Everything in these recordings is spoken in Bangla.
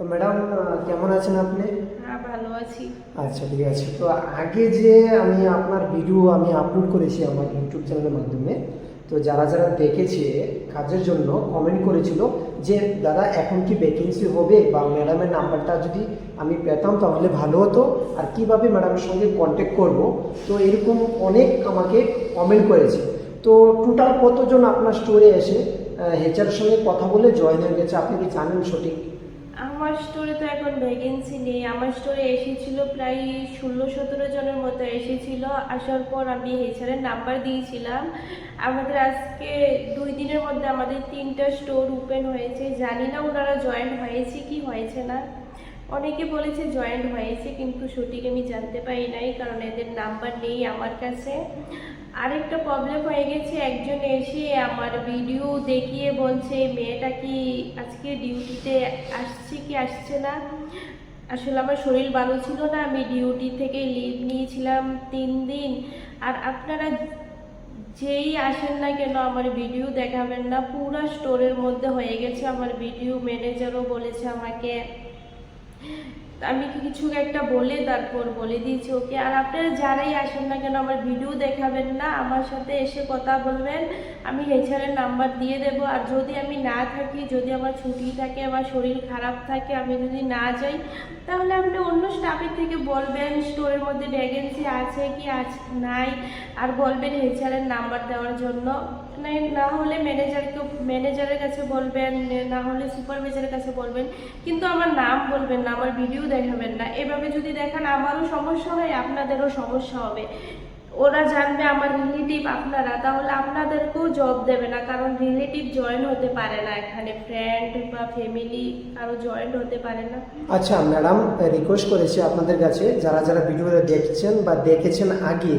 তো ম্যাডাম কেমন আছেন আপনি? হ্যাঁ ভালো আছি। আচ্ছা ঠিক আছে। তো আগে যে আমি আপনার ভিডিও আমি আপলোড করেছি আমার ইউটিউব চ্যানেলের মাধ্যমে তো যারা যারা দেখেছে কাজের জন্য কমেন্ট করেছিল যে দাদা এখন কি ভ্যাকেন্সি হবে? বা ম্যাডামের নাম্বারটা যদি আমি পেতাম তাহলে ভালো হতো। আর কীভাবে ম্যাডামের সঙ্গে কন্ট্যাক্ট করব? তো এরকম অনেক আমাকে কমেন্ট করেছে। তো টোটাল কতজন আপনার স্টোরে এসে হেচারের সঙ্গে কথা বলে জয়েন হয়ে গেছে? আপনি কি জানেন সঠিক? আমার স্টোরে তো এখন ভ্যাকেন্সি নেই। আমার স্টোরে এসেছিল প্রায় ষোলো, সতেরো জনের মতো এসেছিল। আসার পর আমি হেচারের নাম্বার দিয়েছিলাম। আমাদের আজকে দুই দিনের মধ্যে আমাদের তিনটা স্টোর ওপেন হয়েছে। জানি না ওনারা জয়েন হয়েছে কি হয়েছে না। অনেকে বলেছে জয়েন হয়েছে, কিন্তু সঠিক আমি জানতে পারি নাই, কারণ এদের নাম্বার নেই আমার কাছে। আরেকটা প্রবলেম হয়ে গেছে, একজন এসে আমার ভিডিও দেখিয়ে বলছে, মেয়েটা কি আজকে ডিউটিতে আসছে কি আসছে না? আসলে আমার শরীর ভালো ছিল না, আমি ডিউটি থেকে লিভ নিয়েছিলাম তিন দিন। আর আপনারা যেই আসেন না কেন, আমার ভিডিও দেখাবেন না, পুরো স্টোরের মধ্যে হয়ে গেছে, আমার ভিডিও ম্যানেজারও বলেছে আমাকে। আমি কি কিছু একটা বলে তারপর বলে দিয়েছি, ওকে, আর আপনারা যারাই আসেন না কেন, আমার ভিডিও দেখাবেন না, আমার সাথে এসে কথা বলবেন, আমি হেচারের নাম্বার দিয়ে দেব, আর যদি আমি না থাকি, যদি আমার ছুটি থাকে, আমার শরীর খারাপ থাকে, আমি যদি না যাই, তাহলে আপনি অন্য স্টাফের থেকে বলবেন স্টোরের মধ্যে ভ্যাকেন্সি আছে কি আছে নাই, আর বলবেন হেচারের নাম্বার দেওয়ার জন্য। না হলে ম্যানেজারকে ম্যানেজারের কাছে বলবেন, না হলে সুপারভাইজারের কাছে বলবেন, কিন্তু আমার নাম বলবেন না, আমার ভিডিও দেখাবেন না। এভাবে যদি দেখান, আমারও সমস্যা হয়, আপনাদেরও সমস্যা হবে। ওরা জানবে আমার রিলেটিভ আপনারা, তাহলে আপনাদেরকেও জব দেবে না, কারণ রিলেটিভ জয়েন হতে পারে না এখানে। ফ্রেন্ড বা ফ্যামিলি কারও জয়েন হতে পারে না। আচ্ছা ম্যাডাম রিকোয়েস্ট করেছি আপনাদের কাছে, যারা যারা ভিডিওটা দেখছেন বা দেখেছেন আগে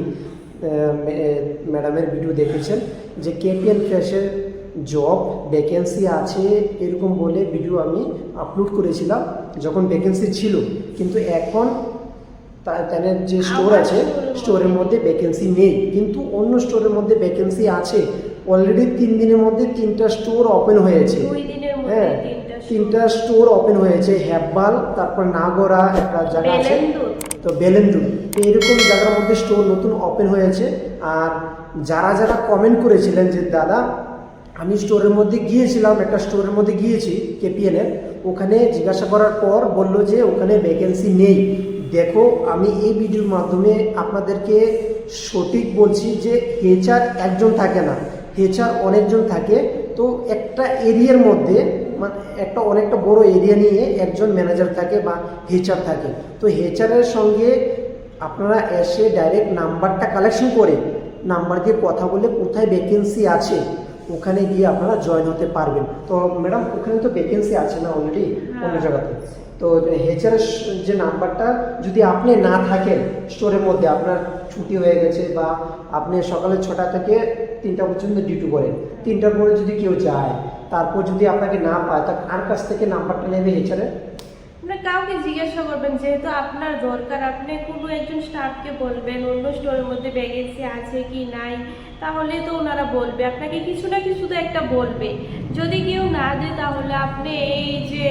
ম্যাডামের ভিডিও দেখেছেন যে কেপিএন ফ্রেশের জব ভ্যাকেন্সি আছে এরকম বলে ভিডিও আমি আপলোড করেছিলাম যখন ভ্যাকেন্সি ছিল। কিন্তু এখন তাদের যে স্টোর আছে স্টোরের মধ্যে। ভ্যাকেন্সি নেই। কিন্তু অন্য স্টোরের মধ্যে ভ্যাকেন্সি আছে। অলরেডি তিন দিনের মধ্যে তিনটা স্টোর ওপেন হয়েছে। হ্যাঁ তিনটা স্টোর ওপেন হয়েছে। হ্যাব্বাল তারপর নাগরা একটা জায়গা আছে। তো বেলেন্দু তো এরকম জায়গার মধ্যে স্টোর নতুন ওপেন হয়েছে। আর যারা যারা কমেন্ট করেছিলেন যে, দাদা, আমি স্টোরের মধ্যে গিয়েছিলাম, একটা স্টোরের মধ্যে গিয়েছি কেপিএল এর ওখানে জিজ্ঞাসা করার পর বলল যে, ওখানে ভ্যাকেন্সি নেই। দেখো, আমি এই ভিডিওর মাধ্যমে আপনাদেরকে সঠিক বলছি যে হেচার একজন থাকে না। হেচার অনেকজন থাকে। তো একটা এরিয়ার মধ্যে মানে একটা অনেকটা বড় এরিয়া নিয়ে একজন ম্যানেজার থাকে বা হেচার থাকে। তো হেচারের সঙ্গে আপনারা এসে ডাইরেক্ট নাম্বারটা কালেকশন করে নাম্বার দিয়ে কথা বলে কোথায় ভ্যাকেন্সি আছে ওখানে গিয়ে আপনারা জয়েন হতে পারবেন। তো ম্যাডাম ওখানে তো ভ্যাকেন্সি আছে না অলরেডি অন্য হ্যাঁ। জায়গাতে? তো হেচারের যে নাম্বারটা যদি আপনি না থাকেন স্টোরের মধ্যে আপনার ছুটি হয়ে গেছে বা আপনি সকালে ছটা থেকে তিনটা পর্যন্ত ডিউটি করেন তিনটার পরে যদি কেউ যায় তারপর যদি আপনাকে না পায় তা কার কাছ থেকে নাম্বারটা নেবে হেচারের আপনি কাউকে জিজ্ঞাসা করবেন যেহেতু আপনার দরকার আপনি কোনো একজন স্টাফকে বলবেন অন্য স্টোরের মধ্যে ভ্যাকেন্সি আছে কি নাই তাহলে তো ওনারা বলবে। আপনাকে কিছু না কিছু তো একটা বলবে। যদি কেউ না দেয় তাহলে আপনি এই যে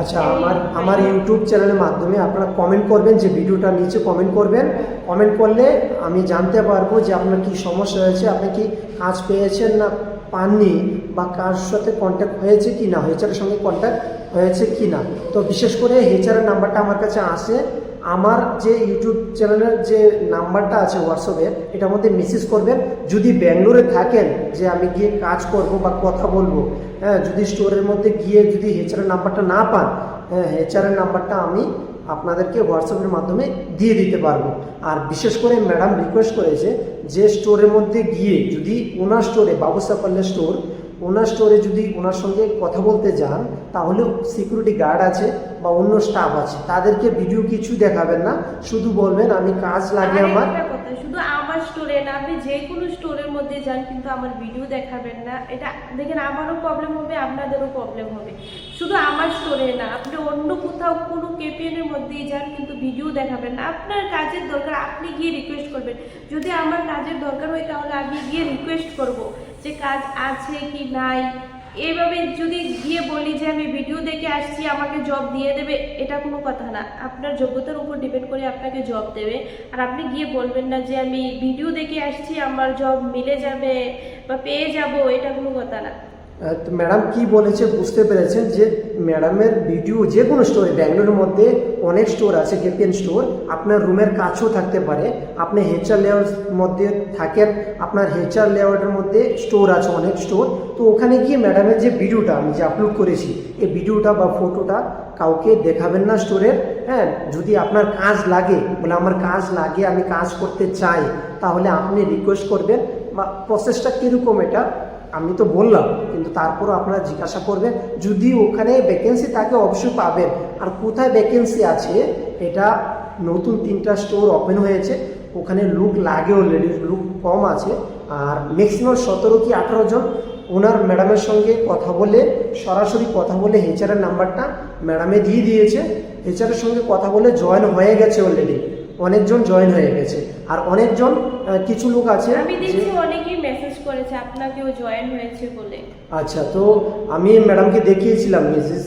আচ্ছা আমার আমার ইউটিউব চ্যানেলের মাধ্যমে আপনারা কমেন্ট করবেন যে ভিডিওটা নিচে কমেন্ট করবেন। কমেন্ট করলে আমি জানতে পারব যে আপনার কি সমস্যা হয়েছে আপনি কি কাজ পেয়েছেন না পাননি বা কার সাথে কন্ট্যাক্ট হয়েছে কি না হেচারের সঙ্গে কন্ট্যাক্ট হয়েছে কি না তো বিশেষ করে হেচারের নাম্বারটা আমার কাছে আসে। আমার যে ইউটিউব চ্যানেলের যে নাম্বারটা আছে হোয়াটসঅ্যাপে এটার মধ্যে মেসেজ করবেন। যদি ব্যাঙ্গালোরে থাকেন যে আমি গিয়ে কাজ করব বা কথা বলব হ্যাঁ যদি স্টোরের মধ্যে গিয়ে যদি হেচারের নাম্বারটা না পান হ্যাঁ হেচারের নাম্বারটা আমি আপনাদেরকে হোয়াটসঅ্যাপের মাধ্যমে দিয়ে দিতে পারব। আর বিশেষ করে ম্যাডাম রিকোয়েস্ট করেছে যে স্টোরের মধ্যে গিয়ে যদি ওনার স্টোরে বাবুসা পাল্লে স্টোর ওনার স্টোরে যদি ওনার সঙ্গে কথা বলতে যান তাহলে সিকিউরিটি গার্ড আছে বা অন্য স্টাফ আছে। তাদেরকে ভিডিও কিছু দেখাবেন না শুধু বলবেন আমি কাজ লাগে আমার। শুধু আমার স্টোরে না, আপনি যে কোনো স্টোরের মধ্যে যান কিন্তু আমার ভিডিও দেখাবেন না। এটা দেখেন, আমারও প্রবলেম হবে, আপনাদেরও প্রবলেম হবে। শুধু আমার স্টোরে না, আপনি অন্য কোথাও কোনো কেপিএন এর মধ্যেই যান কিন্তু ভিডিও দেখাবেন না। আপনার কাজের দরকার, আপনি গিয়ে রিকোয়েস্ট করবেন। যদি আমার কাজের দরকার হয় তাহলে আমি গিয়ে রিকোয়েস্ট করব যে কাজ আছে কি নাই এইভাবে যদি গিয়ে বলি যে আমি ভিডিও দেখে আসছি, আমাকে জব দিয়ে দেবে, এটা কোনো কথা না। আপনার যোগ্যতার উপর ডিপেন্ড করে আপনাকে জব দেবে। আর আপনি গিয়ে বলবেন না যে আমি ভিডিও দেখে আসছি, আমার জব মিলে যাবে বা পেয়ে যাব, এটা কোনো কথা না। ম্যাডাম কি বলেছে বুঝতে পেরেছেন যে ম্যাডামের ভিডিও যে কোনো স্টোরে ব্যাঙ্গালোরের মধ্যে অনেক স্টোর আছে কেপিএন স্টোর আপনার রুমের কাছেও থাকতে পারে। আপনি হেচার লেআউট মধ্যে থাকেন, আপনার হেচার লেআউটের মধ্যে স্টোর আছে, অনেক স্টোর তো ওখানে গিয়ে ম্যাডামের যে ভিডিওটা আমি যে আপলোড করেছি, এই ভিডিওটা বা ফটোটা কাউকে দেখাবেন না স্টোরের হ্যাঁ? যদি আপনার কাজ লাগে, বলে আমার কাজ লাগে, আমি কাজ করতে চাই, তাহলে আপনি রিকোয়েস্ট করবেন। বা প্রসেসটা কীরকম এটা? আমি তো বললাম, কিন্তু তারপরও আপনারা জিজ্ঞাসা করবেন, যদি ওখানে ভ্যাকেন্সি থাকে অবশ্যই পাবেন। আর কোথায় ভ্যাকেন্সি আছে, এটা নতুন তিনটা স্টোর ওপেন হয়েছে, ওখানে লুক লাগে অলরেডি লুক কম আছে। আর ম্যাক্সিমাম সতেরো কি আঠারো জন, ওনার ম্যাডামের সঙ্গে কথা বলে, সরাসরি কথা বলে হেচারের নাম্বারটা ম্যাডামে দিয়ে দিয়েছে। হেচারের সঙ্গে কথা বলে জয়েন হয়ে গেছে অলরেডি অনেকজন জয়েন হয়ে গেছে। আর অনেকজন কিছু লোক আছে আমি দেখছি অনেকেই মেসেজ করেছে আপনাকেও জয়েন হয়েছে বলে। আচ্ছা তো আমি ম্যাডামকে দেখিয়েছিলাম মেসেজ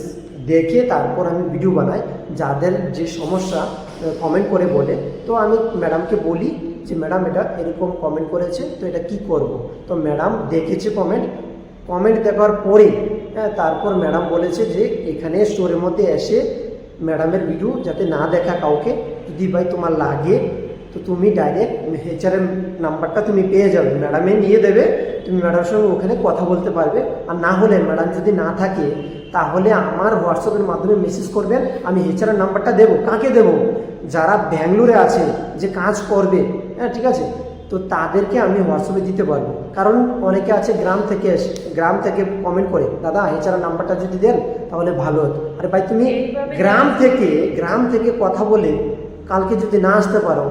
দেখে তারপর আমি ভিডিও বানাই যাদের যে সমস্যা কমেন্ট করে বলে। তো আমি ম্যাডামকে বলি যে ম্যাডাম এটা এরকম কমেন্ট করেছে তো এটা কি করব? তো ম্যাডাম দেখেছে কমেন্ট কমেন্ট দেখার পরে হ্যাঁ তারপর ম্যাডাম বলেছে যে এখানে স্টোরের মধ্যে এসে ম্যাডামের ভিডিও যাতে না দেখা কাউকে যদি ভাই তোমার লাগে তো তুমি ডাইরেক্ট হেচারের নাম্বারটা তুমি পেয়ে যাবে। ম্যাডামে নিয়ে দেবে তুমি ম্যাডামের সঙ্গে ওখানে কথা বলতে পারবে। আর না হলে ম্যাডাম যদি না থাকে তাহলে আমার হোয়াটসঅ্যাপের মাধ্যমে মেসেজ করবেন আমি হেচারের নাম্বারটা দেবো। কাকে দেবো? যারা ব্যাঙ্গালোরে আছে যে কাজ করবে হ্যাঁ ঠিক আছে? তো তাদেরকে আমি হোয়াটসঅ্যাপে দিতে পারব। কারণ অনেকে আছে গ্রাম থেকে এসে গ্রাম থেকে কমেন্ট করে দাদা হেচারের নাম্বারটা যদি দেন তাহলে ভালো হতো। আরে ভাই তুমি গ্রাম থেকে গ্রাম থেকে কথা বলে কালকে যদি না আসতে পারো,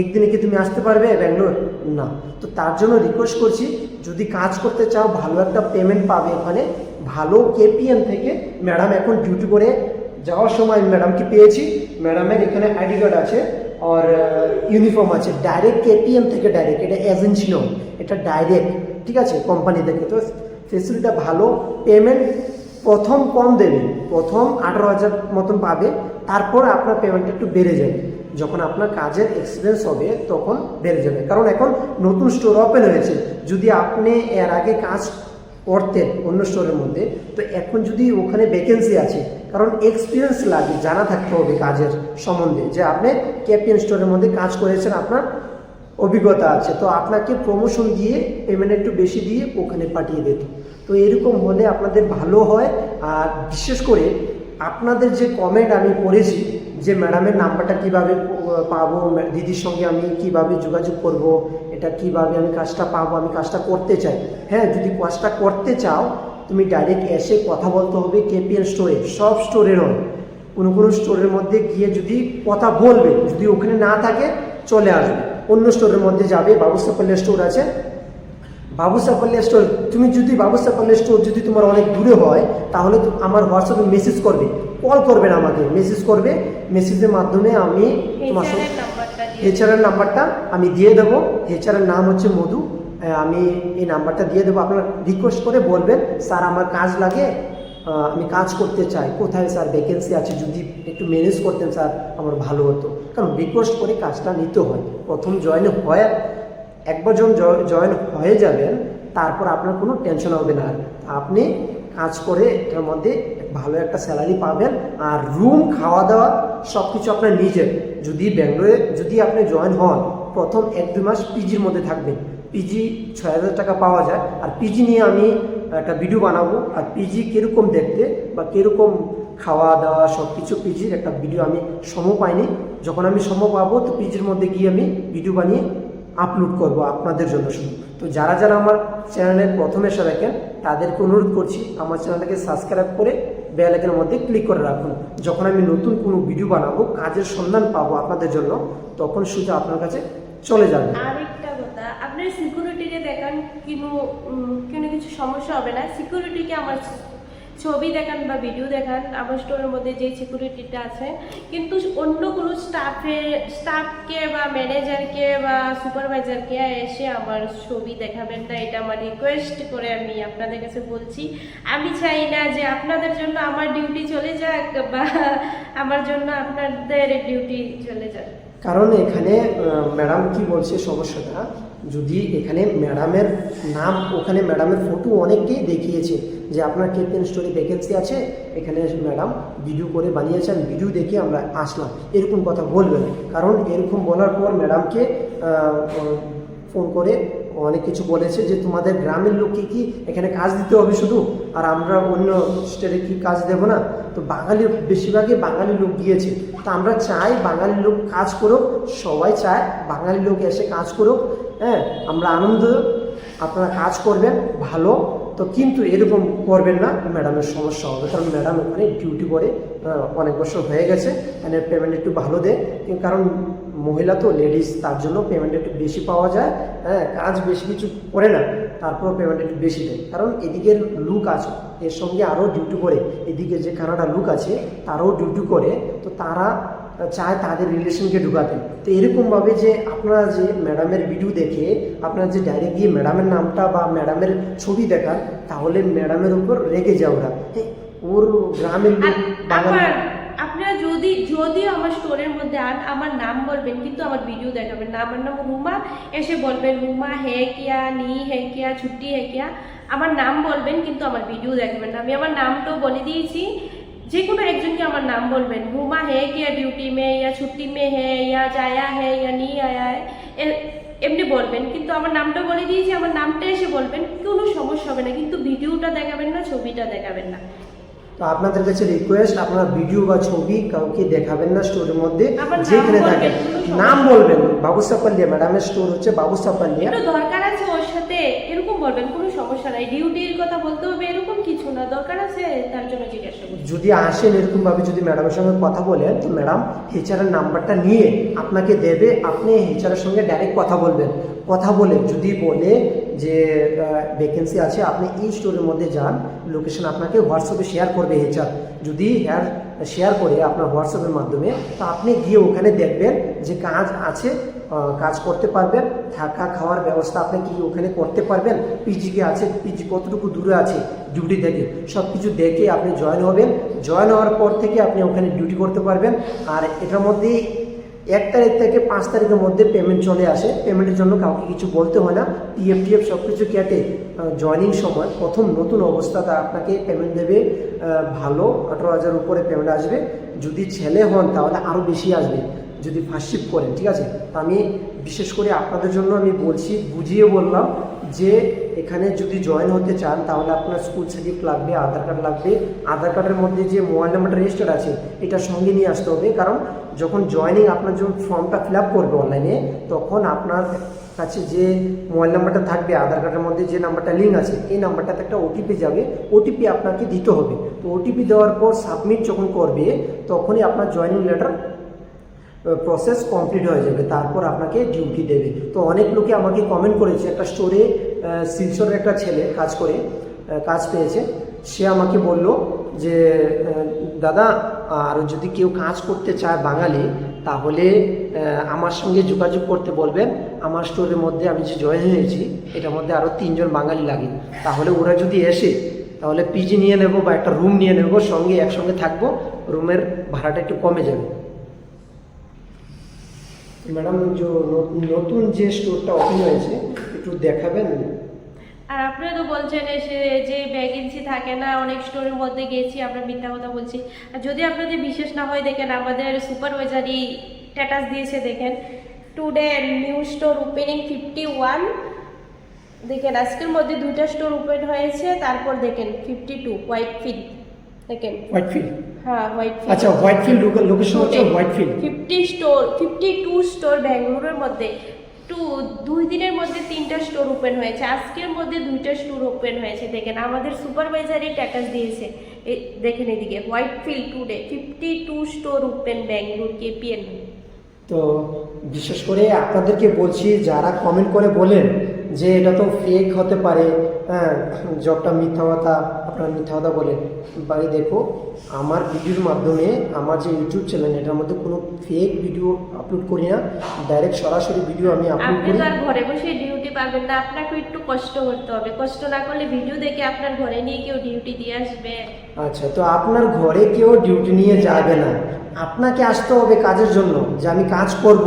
একদিনে কি তুমি আসতে পারবে ব্যাঙ্গালোর? না। তো তার জন্য রিকোয়েস্ট করছি, যদি কাজ করতে চাও, ভালো একটা পেমেন্ট পাবে ওখানে ভালো কেপিএন থেকে ম্যাডাম এখন ডিউটি করে যাওয়ার সময় ম্যাডামকে পেয়েছি। ম্যাডামের এখানে আইডি কার্ড আছে, আর ইউনিফর্ম আছে। ডাইরেক্ট কেপিএম থেকে ডাইরেক্ট এটা এজেন্সি নয় এটা ডাইরেক্ট ঠিক আছে কোম্পানি থেকে। তো ফেসিলিটিটা ভালো পেমেন্ট প্রথম কম দেবে, প্রথম আঠারো হাজার মতন পাবে, তারপর আপনার পেমেন্টটা একটু বেড়ে যাবে। যখন আপনার কাজের এক্সপিরিয়েন্স হবে, তখন বেড়ে যাবে। কারণ এখন নতুন স্টোর ওপেন হয়েছে। যদি আপনি এর আগে কাজ করতেন অন্য স্টোরের মধ্যে, তো এখন যদি ওখানে ভ্যাকেন্সি আছে, কারণ এক্সপিরিয়েন্স লাগে, জানা থাকতে হবে কাজের সম্বন্ধে যে আপনি ক্যাপিয়ান স্টোরের মধ্যে কাজ করেছেন, আপনার অভিজ্ঞতা আছে। তো আপনাকে প্রমোশন দিয়ে পেমেন্ট একটু বেশি দিয়ে ওখানে পাঠিয়ে দিত। তো এরকম হলে আপনাদের ভালো হয়। আর বিশেষ করে আপনাদের যে কমেন্ট আমি পড়েছি যে ম্যাডামের নাম্বারটা কীভাবে পাবো দিদির সঙ্গে আমি কীভাবে যোগাযোগ করব, এটা কীভাবে আমি কাজটা পাবো, আমি কাজটা করতে চাই। হ্যাঁ যদি কাজটা করতে চাও, তুমি ডাইরেক্ট এসে কথা বলতে হবে কেপিএল স্টোরে সব স্টোরে নয় কোনো কোনো স্টোরের মধ্যে গিয়ে যদি কথা বলবে, যদি ওখানে না থাকে, চলে আসবে। অন্য স্টোরের মধ্যে যাবে বাবুসাপল্লি স্টোর আছে। বাবুসাপল্লি স্টোর তুমি যদি বাবুসাপল্লি স্টোর যদি তোমার অনেক দূরে হয়, তাহলে আমার হোয়াটসঅ্যাপে মেসেজ করবে। কল করবেন আমাকে মেসেজ করবে মেসেজের মাধ্যমে আমি তোমার সঙ্গে হেচারের নাম্বারটা আমি দিয়ে দেবো। হেচারের নাম হচ্ছে মধু। আমি এই নাম্বারটা দিয়ে দেবো। আপনারা রিকোয়েস্ট করে বলবেন স্যার আমার কাজ লাগে। আমি কাজ করতে চাই। কোথায় স্যার? ভ্যাকেন্সি আছে। যদি একটু ম্যানেজ করতেন স্যার আমার ভালো হতো। কারণ রিকোয়েস্ট করে কাজটা নিতে হয়। প্রথম জয়েন হয় একবার যখন জয়েন হয়ে যাবেন তারপর আপনার কোনো টেনশন হবে না। আপনি কাজ করে এটার মধ্যে ভালো একটা স্যালারি পাবেন আর রুম খাওয়া দাওয়া সব কিছু আপনার নিজের। যদি ব্যাঙ্গালোরে, যদি আপনি জয়েন হন, প্রথম এক, দুই মাস পিজির মধ্যে থাকবেন। পিজি ছয় হাজার টাকা পাওয়া যায়। আর পিজি নিয়ে আমি একটা ভিডিও বানাবো। আর পিজি কীরকম দেখতে বা কীরকম খাওয়া দাওয়া সব কিছু পিজির একটা ভিডিও আমি সম পাইনি। যখন আমি সম পাবো, তো পিজির মধ্যে গিয়ে আমি ভিডিও বানিয়ে আপলোড করব আপনাদের জন্য শুধু। তো যারা যারা আমার চ্যানেলের প্রথম এসে দেখেন, তাদেরকে অনুরোধ করছি, আমার চ্যানেলটাকে সাবস্ক্রাইব করে বেল আইকনের মধ্যে ক্লিক করে রাখুন। যখন আমি নতুন কোনো ভিডিও বানাবো, কাজের সন্ধান পাবো আপনাদের জন্য, তখন শুধু আপনার কাছে চলে যাবে। আরেকটা কথা, আপনার সিকিউরিটিকে দেখান, কোনো কোনো কিছু সমস্যা হবে না। সিকিউরিটিকে আমার ছবি দেখান বা ভিডিও দেখান, আমার স্টোরের মধ্যে যে সিকিউরিটিটা আছে, কিন্তু অন্য কোনো স্টাফে স্টাফকে বা ম্যানেজারকে বা সুপারভাইজারকে এসে আমার ছবি দেখাবেন না, এটা আমার রিকোয়েস্ট করে আমি আপনাদের কাছে বলছি। আমি চাই না যে আপনাদের জন্য আমার ডিউটি চলে যাক বা আমার জন্য আপনাদের ডিউটি চলে যাক। কারণ এখানে ম্যাডাম কি বলছে সমস্যাটা, যদি এখানে ম্যাডামের নাম, ওখানে ম্যাডামের ফটো অনেককেই দেখিয়েছে যে আপনার ক্যাপ্টেন স্টোরি ভ্যাকেন্সি আছে, এখানে ম্যাডাম ভিডিও করে বানিয়েছেন ভিডিও দেখে আমরা আসলাম। এরকম কথা বলবেন। কারণ এরকম বলার পর ম্যাডামকে ফোন করে অনেক কিছু বলেছে যে তোমাদের গ্রামের লোককে কি এখানে কাজ দিতে হবে শুধু? আর আমরা অন্য স্টেটে কি কাজ দেব না? তো বাঙালি বেশিরভাগই বাঙালি লোক গিয়েছে। তো আমরা চাই বাঙালি লোক কাজ করুক, সবাই চায় বাঙালি লোক এসে কাজ করুক। হ্যাঁ আমরা আনন্দ, আপনারা কাজ করবেন, ভালো। তো কিন্তু এরকম করবেন না। ম্যাডামের সমস্যা হবে। কারণ ম্যাডাম ওখানে ডিউটি করে অনেক বছর হয়ে গেছে। মানে পেমেন্ট একটু ভালো দেয়। কারণ মহিলা তো লেডিস তার জন্য পেমেন্ট একটু বেশি পাওয়া যায়। হ্যাঁ কাজ বেশি কিছু করে না তারপর পেমেন্ট একটু বেশি দেয়। কারণ এদিকের লুক আছে। এর সঙ্গে আরও ডিউটি করে। এদিকে যে কানাডা লুক আছে, তারাও ডিউটি করে। তো তারা চায় তাদের রিলেশনকে ঢুকাতে। তো এরকমভাবে যে আপনারা যে ম্যাডামের ভিডিও দেখে আপনারা যে ডাইরেক্ট গিয়ে ম্যাডামের নামটা বা ম্যাডামের ছবি দেখান তাহলে ম্যাডামের উপর রেগে যায় ওরা। ওর গ্রামের লোক আপনারা যদি যদিও আমার স্টোরের মধ্যে আন আমার নাম বলবেন কিন্তু আমার ভিডিও দেখাবেন না। আমার নাম রুমা এসে বলবেন রুমা হে কিয়া নি হে কিয়া ছুটি হে কিয়া। আমার নাম বলবেন কিন্তু আমার ভিডিও দেখাবেন না। আমি আমার নামটাও বলে দিয়েছি। যে কোনো একজনকে আমার নাম বলবেন। মে ইয়া ছুটি মে হে ইয়া যায়া হে ইয়া নি আয়া হে এ- এমনি বলবেন। কিন্তু আমার নামটা বলে দিয়েছি আমার নামটা এসে বলবেন কোনো সমস্যা হবে না। কিন্তু ভিডিওটা দেখাবেন না ছবিটা দেখাবেন না। তো আপনাদের কাছে রিকোয়েস্ট আপনারা ভিডিও বা ছবি কাউকে দেখাবেন না স্টোরের মধ্যে যেখানে সমস্যা নাম বলবেন বাবুসা পাল্লিয়া ম্যাডামের স্টোর হচ্ছে বাবুসা পাল্লিয়া একটু দরকার আছে ওর সাথে এরকম বলবেন কোনো সমস্যা নাই। ডিউটির কথা বলতে হবে এরকম দরকার আছে, তার জন্য জিজ্ঞাসা যদি আসেন এরকম ভাবে যদি ম্যাডামের সঙ্গে কথা বলেন, তো ম্যাডাম হেচারের নাম্বারটা নিয়ে আপনাকে দেবে, আপনি হেচারের সঙ্গে ডাইরেক্ট কথা বলবেন। কথা বলে যদি বলে যে ভ্যাকেন্সি আছে, আপনি এই স্টোরের মধ্যে যান লোকেশন আপনাকে হোয়াটসঅ্যাপে শেয়ার করবে হেচার যদি হ্যার শেয়ার করে আপনার হোয়াটসঅ্যাপের মাধ্যমে, তো আপনি গিয়ে ওখানে দেখবেন যে কাজ আছে কাজ করতে পারবেন, থাকা খাওয়ার ব্যবস্থা আপনি কি ওখানে করতে পারবেন? পিজি কি আছে, পিজি কতটুকু দূরে আছে ডিউটি থেকে। সব কিছু দেখে আপনি জয়েন হবেন। জয়েন হওয়ার পর থেকে আপনি ওখানে ডিউটি করতে পারবেন। আর এটার মধ্যে এক তারিখ থেকে পাঁচ তারিখের মধ্যে পেমেন্ট চলে আসে। পেমেন্টের জন্য কাউকে কিছু বলতে হয় না। পিএফ টিএফ সব কিছু কেটে জয়নিং সময় প্রথম নতুন অবস্থাতে আপনাকে পেমেন্ট দেবে ভালো আঠারো হাজার উপরে পেমেন্ট আসবে। যদি ছেলে হন তাহলে আরও বেশি আসবে। যদি ফার্স্ট করেন, ঠিক আছে? তো আমি বিশেষ করে আপনাদের জন্য আমি বলছি, বুঝিয়ে বললাম যে এখানে যদি জয়েন হতে চান, তাহলে আপনার স্কুল সার্টিফিকেট লাগবে আধার কার্ড লাগবে। আধার কার্ডের মধ্যে যে মোবাইল নাম্বারটা রেজিস্টার আছে এটা সঙ্গে নিয়ে আসতে হবে। কারণ যখন জয়েনিং আপনার যখন ফর্মটা ফিল আপ করবে অনলাইনে তখন আপনার কাছে যে মোবাইল নাম্বারটা থাকবে, আধার কার্ডের মধ্যে যে নাম্বারটা লিঙ্ক আছে, এই নাম্বারটাতে একটা ওটিপি যাবে। ওটিপি আপনাকে দিতে হবে। তো ওটিপি দেওয়ার পর সাবমিট যখন করবে, তখনই আপনার জয়েনিং লেটার প্রসেস কমপ্লিট হয়ে যাবে, তারপর আপনাকে ডিউটি দেবে। তো অনেক লোকে আমাকে কমেন্ট করেছে, একটা স্টোরে শিলচরের একটা ছেলে কাজ করে কাজ পেয়েছে। সে আমাকে বলল যে দাদা, আর যদি কেউ কাজ করতে চায় বাঙালি, তাহলে আমার সঙ্গে যোগাযোগ করতে বলবেন। আমার স্টোরের মধ্যে আমি যে জয়েন হয়েছি, এটার মধ্যে আরও তিনজন বাঙালি লাগে। তাহলে ওরা যদি এসে, তাহলে পিজি নিয়ে নেব বা একটা রুম নিয়ে নেব, সঙ্গে একসঙ্গে থাকব রুমের ভাড়াটা একটু কমে যাবে। ম্যাডাম, যে নতুন যে স্টোরটা ওপেন হয়েছে, একটু দেখাবেন? আর আপনারা তো বলছেন এসে যে ভ্যাকেন্সি থাকে না, অনেক স্টোরের মধ্যে গেছি, আমরা মিথ্যা কথা বলছি। আর যদি আপনাদের বিশেষ না হয়, দেখেন আমাদের সুপারভাইজারই স্ট্যাটাস দিয়েছে, দেখেন। Today new store opening fifty one দেখেন, আজকের মধ্যে দুইটা স্টোর ওপেন হয়েছে, তারপর দেখেন fifty two Whitefield Whitefield হ্যাঁ আচ্ছা হোয়াইটফিল্ড লোকেশন হচ্ছে Whitefield fifty store fifty two store ব্যাঙ্গালোরের মধ্যে। টু দুই দিনের মধ্যে তিনটা স্টোর ওপেন হয়েছে। আজকের মধ্যে দুইটা স্টোর ওপেন হয়েছে। দেখেন আমাদের সুপারভাইজারই ট্যাকাস দিয়েছে। দেখেন এদিকে Whitefield today fifty two store open Bangalore KPL তো বিশেষ করে আপনাদেরকে বলছি যারা কমেন্ট করে বলেন যে এটা তো ফেক হতে পারে হ্যাঁ জবটা মিথ্যা কথা আপনারা মিথ্যা কথা বলেন। ভাই দেখো আমার ভিডিওর মাধ্যমে আমার যে ইউটিউব চ্যানেল এটার মধ্যে কোনো ফেক ভিডিও আপলোড করি না। ডাইরেক্ট সরাসরি ভিডিও আমি আপলোড করি। আর ঘরে বসে ডিউটি পাবেন না। আপনাকে একটু কষ্ট করতে হবে। কষ্ট না করলে ভিডিও দেখে আপনার ঘরে নিয়ে কেউ ডিউটি দিয়ে আসবে। আচ্ছা তো আপনার ঘরে কেউ ডিউটি নিয়ে যাবে না। আপনাকে আসতে হবে কাজের জন্য যে আমি কাজ করব।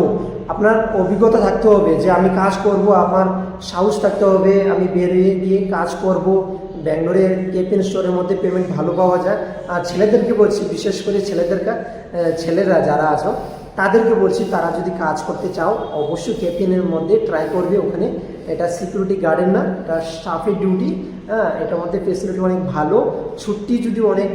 আপনার অভিজ্ঞতা থাকতে হবে যে আমি কাজ করব আমার সাহস থাকতে হবে, আমি বেরিয়ে গিয়ে কাজ করব। ব্যাঙ্গলোরে কেপিন স্টোরের মধ্যে পেমেন্ট ভালো পাওয়া যায়। আর ছেলেদেরকে বলছি, বিশেষ করে ছেলেদেরকে ছেলেরা যারা আছো, তাদেরকে বলছি, তারা যদি কাজ করতে চাও, অবশ্যই কেপিনের মধ্যে ট্রাই করবে। ওখানে এটা সিকিউরিটি গার্ডেন না, এটা স্টাফের ডিউটি হ্যাঁ এটার মধ্যে ফেসিলিটি অনেক ভালো। ছুটি যদি অনেক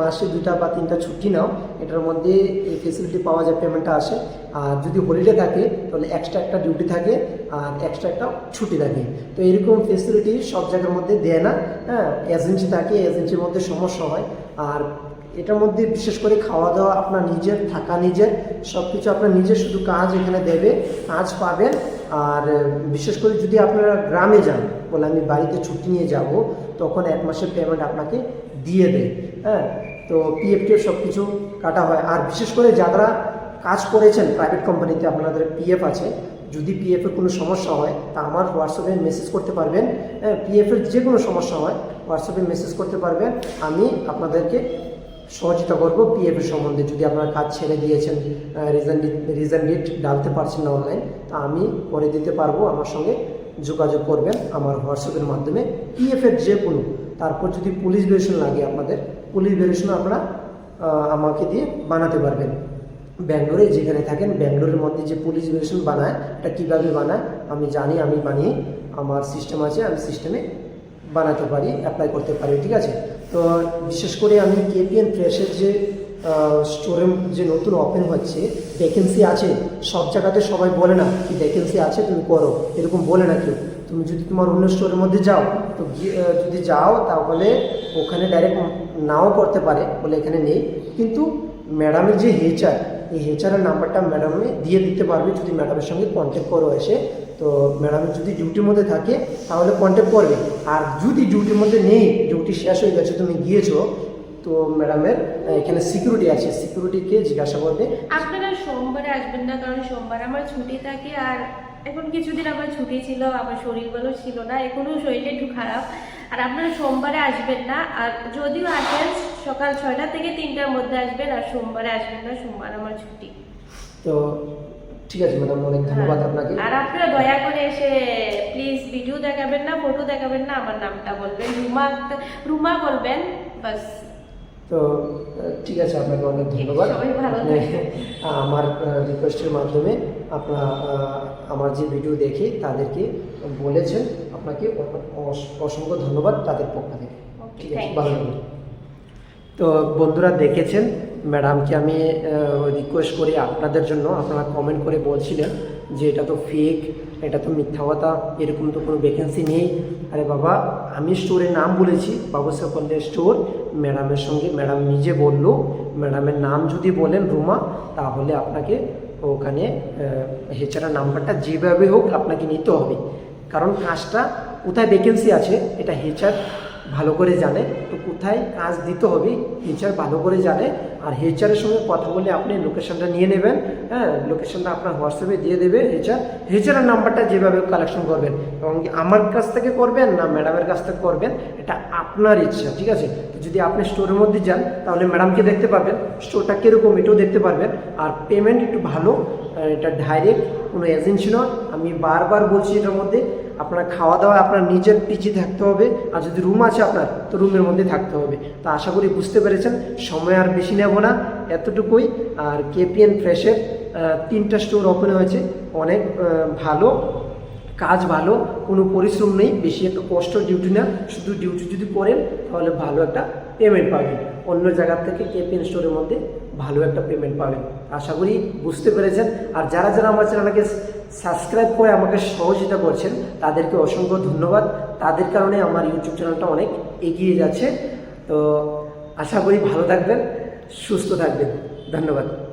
মাসে দুটা বা তিনটা ছুটি নাও, এটার মধ্যে এই ফেসিলিটি পাওয়া যায় পেমেন্টটা আসে। আর যদি হলিডে থাকে, তাহলে এক্সট্রা একটা ডিউটি থাকে, আর এক্সট্রা একটা ছুটি থাকে। তো এরকম ফেসিলিটি সব জায়গার মধ্যে দেয় না হ্যাঁ এজেন্সি থাকে এজেন্সির মধ্যে সমস্যা হয়। আর এটার মধ্যে বিশেষ করে খাওয়া দাওয়া আপনার নিজের, থাকা নিজের সব কিছু আপনার নিজের শুধু কাজ এখানে দেবে, কাজ পাবেন। আর বিশেষ করে যদি আপনারা গ্রামে যান, বলে আমি বাড়িতে ছুটি নিয়ে যাব, তখন এক মাসের পেমেন্ট আপনাকে দিয়ে দেয় হ্যাঁ? তো পিএফটির সব কিছু কাটা হয়। আর বিশেষ করে যারা কাজ করেছেন প্রাইভেট কোম্পানিতে আপনাদের পিএফ আছে, যদি পিএফের কোনো সমস্যা হয়, তা আমার হোয়াটসঅ্যাপে মেসেজ করতে পারবেন হ্যাঁ? পিএফের যে কোনো সমস্যা হয় হোয়াটসঅ্যাপে মেসেজ করতে পারবেন। আমি আপনাদেরকে সহযোগিতা করব পিএফ এর সম্বন্ধে। যদি আপনার কাজ ছেড়ে দিয়েছেন রিজন রিজন ডিট ডালতে পারছেন না অনলাইন তা আমি করে দিতে পারব। আমার সঙ্গে যোগাযোগ করবেন আমার হোয়াটসঅ্যাপের মাধ্যমে। পিএফ এর যে কোনো, তারপর যদি পুলিশ ভেরিয়েশন লাগে আপনাদের পুলিশ ভেরিয়েশন আপনারা আমাকে দিয়ে বানাতে পারবেন। ব্যাঙ্গালোরে যেখানে থাকেন, ব্যাঙ্গালোরের মধ্যে যে পুলিশ ভেরিয়েশন বানায়, এটা কীভাবে বানায়, আমি জানি, আমি বানিয়ে আমার সিস্টেম আছে, আমি সিস্টেমে বানাতে পারি অ্যাপ্লাই করতে পারি, ঠিক আছে? তো বিশেষ করে আমি কেপিএন ফ্রেশের যে স্টোরে যে নতুন ওপেন হচ্ছে ভ্যাকেন্সি আছে, সব জায়গাতে সবাই বলে না কি ভ্যাকেন্সি আছে তুমি করো, এরকম বলে না কেউ। তুমি যদি তোমার অন্য স্টোরের মধ্যে যাও, তো যদি যাও তাহলে ওখানে ডাইরেক্ট নাও করতে পারে বলে এখানে নেই। কিন্তু ম্যাডামের যে হেচার এই হেচারের নাম্বারটা ম্যাডামে দিয়ে দিতে পারবে যদি ম্যাডামের সঙ্গে কন্ট্যাক্ট করো এসে। তো ম্যাডামের যদি ডিউটির মধ্যে থাকে, তাহলে কন্ট্যাক্ট করবে। আর যদি ডিউটির মধ্যে নেই ডিউটি শেষ হয়ে গেছে, তুমি গিয়েছো তো ম্যাডামের এখানে সিকিউরিটি আছে সিকিউরিটিকে জিজ্ঞাসা করবে। আপনারা সোমবারে আসবেন না কারণ সোমবার আমার ছুটি থাকে আর এখন কিছুদিন আমার ছুটি ছিল আমার শরীর ভালো ছিল না এখনও শরীরটা একটু খারাপ। আর আপনারা সোমবারে আসবেন না আর যদিও আসেন সকাল ছয়টা থেকে তিনটার মধ্যে আসবেন আর সোমবারে আসবেন না সোমবার আমার ছুটি। তো ঠিক আছে ম্যাডাম অনেক ধন্যবাদ আপনাকে। আর আপনারা দয়া করে এসে প্লিজ ভিডিও দেখাবেন না ফটো দেখাবেন না আমার নামটা বলবেন রুমা রুমা বলবেন বাস। তো ঠিক আছে আপনাকে অনেক ধন্যবাদ। আমার রিকোয়েস্টের মাধ্যমে আপনার আমার যে ভিডিও দেখে তাদেরকে বলেছেন আপনাকে অস- অসংখ্য ধন্যবাদ তাদের পক্ষ থেকে। ঠিক আছে ভালো. তো বন্ধুরা দেখেছেন ম্যাডামকে আমি রিকোয়েস্ট করি আপনাদের জন্য আপনারা কমেন্ট করে বলছিলেন যে এটা তো ফেক এটা তো মিথ্যা কথা, এরকম তো কোনো ভ্যাকেন্সি নেই। আরে বাবা, আমি স্টোরের নাম বলেছি বাবুসা পল্লের স্টোর ম্যাডামের সঙ্গে ম্যাডাম নিজে বলল ম্যাডামের নাম যদি বলেন রুমা, তাহলে আপনাকে ওখানে হেচারা নাম্বারটা যেভাবে হোক আপনাকে নিতে হবে। কারণ কাজটা কোথায় ভ্যাকেন্সি আছে, এটা হেচার ভালো করে জানে। কোথায় কাজ দিতে হবে হেচার ভালো করে জানে। আর হেচারের সঙ্গে কথা বলে আপনি লোকেশনটা নিয়ে নেবেন। হ্যাঁ লোকেশনটা আপনার হোয়াটসঅ্যাপে দিয়ে দেবে হেচার হেচারের নাম্বারটা যেভাবে কালেকশন করবেন। এবং আমার কাছ থেকে করবেন না ম্যাডামের কাছ থেকে করবেন, এটা আপনার ইচ্ছা, ঠিক আছে? যদি আপনি স্টোরের মধ্যে যান, তাহলে ম্যাডামকে দেখতে পারবেন। স্টোরটা কীরকম এটাও দেখতে পারবেন। আর পেমেন্ট একটু ভালো এটা ডাইরেক্ট কোনো এজেন্সি নয়। আমি বারবার বলছি এটার মধ্যে আপনার খাওয়া দাওয়া আপনার নিজের পিচি থাকতে হবে, আর যদি রুম আছে আপনার, তো রুমের মধ্যে থাকতে হবে। তো আশা করি বুঝতে পেরেছেন, সময় আর বেশি নেব না, এতটুকুই। আর কেপিএন ফ্রেশের তিনটা স্টোর ওপেন হয়েছে, অনেক ভালো, কাজ ভালো, কোনো পরিশ্রম নেই, বেশি একটা কষ্ট ডিউটি না, শুধু ডিউটি যদি করেন, তাহলে ভালো একটা পেমেন্ট পাবেন। অন্য জায়গার থেকে কেপিএন স্টোরের মধ্যে ভালো একটা পেমেন্ট পাবেন। আশা করি বুঝতে পেরেছেন। আর যারা যারা আমার চ্যানেলকে সাবস্ক্রাইব করে আমাকে সহযোগিতা করছেন, তাদেরকে অসংখ্য ধন্যবাদ। তাদের কারণে আমার ইউটিউব চ্যানেলটা অনেক এগিয়ে যাচ্ছে। তো আশা করি ভালো থাকবেন, সুস্থ থাকবেন। ধন্যবাদ।